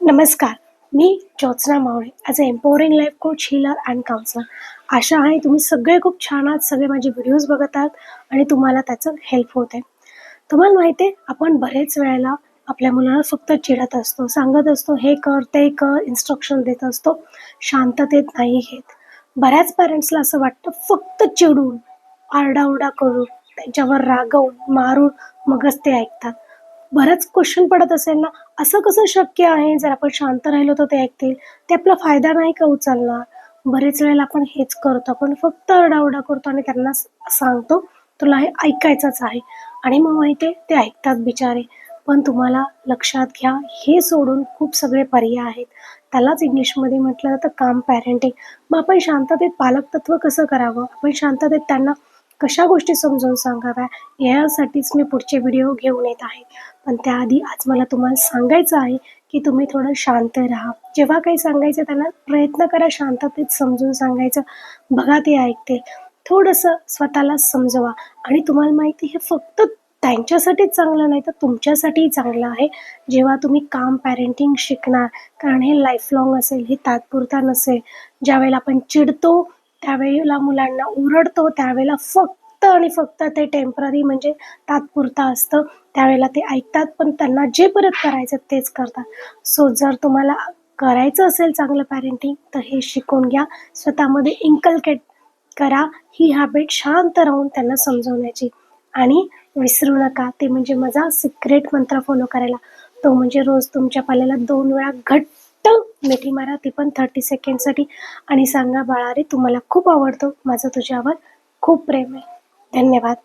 नमस्कार मी Jyotsna Mawale as a empowering life coach healer and counsellor आशा आहे तुम्ही सगळे खूप छान आहात सगळे माझे व्हिडिओज बघत आहात आणि तुम्हाला त्याचं हेल्प होत आहे. तुम्हाला माहिती आहे आपण बरेच वेळेला आपल्या मुलांना फक्त चिडत असतो सांगत असतो हे कर ते कर इन्स्ट्रक्शन देत असतो. शांततेत नाही घेत. बऱ्याच पॅरेंट्सला असं वाटतं फक्त चिडून आरडाओरडा करून त्यांच्यावर रागवून मारून मगच ते ऐकतात. बराच क्वेश्चन पडत असेल ना? असं कसं शक्य आहे? जर आपण शांत राहिलो तर ते ऐकतील. ते आपला फायदा नाही का उचलणार? बरेच वेळेला आपण हेच करतो. आपण फक्त आरडाओरडा करतो आणि त्यांना सांगतो तुला हे ऐकायचंच आहे. आणि मग माहिती आहे ते ऐकतात बिचारे. पण तुम्हाला लक्षात घ्या हे सोडून खूप सगळे पर्याय आहेत. त्यालाच इंग्लिशमध्ये म्हटलं जातं काम पॅरेंटिंग मग आपण शांततेत पालकतत्व कसं करावं? आपण शांततेत त्यांना कशा गोष्टी समजून सांगाव्या यासाठीच मी पुढचे व्हिडिओ घेऊन येत आहे. पण त्याआधी आज मला तुम्हाला सांगायचं आहे की तुम्ही थोडं शांत राहा. जेव्हा काही सांगायचं त्यांना प्रयत्न करा शांततेत समजून सांगायचं. बघा ते ऐकते. थोडंसं स्वतःला समजवा. आणि तुम्हाला माहिती हे फक्त त्यांच्यासाठीच चांगलं नाही तर तुमच्यासाठीही चांगलं आहे. जेव्हा तुम्ही काम पॅरेंटिंग शिकणार कारण हे लाईफ लॉंग असेल हे तात्पुरता नसेल ज्यावेळेला आपण चिडतो त्यावेळेला मुलांना ओरडतो त्यावेळेला फक्त आणि फक्त ते टेंपररी म्हणजे तात्पुरता असतं. त्यावेळेला ते ऐकतात पण त्यांना जे परत करायचं तेच करतात. सो जर तुम्हाला करायचं असेल चांगलं पॅरेंटिंग तर हे शिकून घ्या. स्वतःमध्ये इन्कल्केट करा. ही हॅबिट शांत राहून त्यांना समजवण्याची. आणि विसरू नका. ते म्हणजे माझा सिक्रेट मंत्र फॉलो करायला. तो म्हणजे रोज तुमच्या पाल्याला दोन वेळा घट्ट मिठी मारा ती पण थर्टी सेकंडसाठी आणि सांगा बाळा रे तू मला खूप आवडतो माझं तुझ्यावर. खूप प्रेम आहे. धन्यवाद.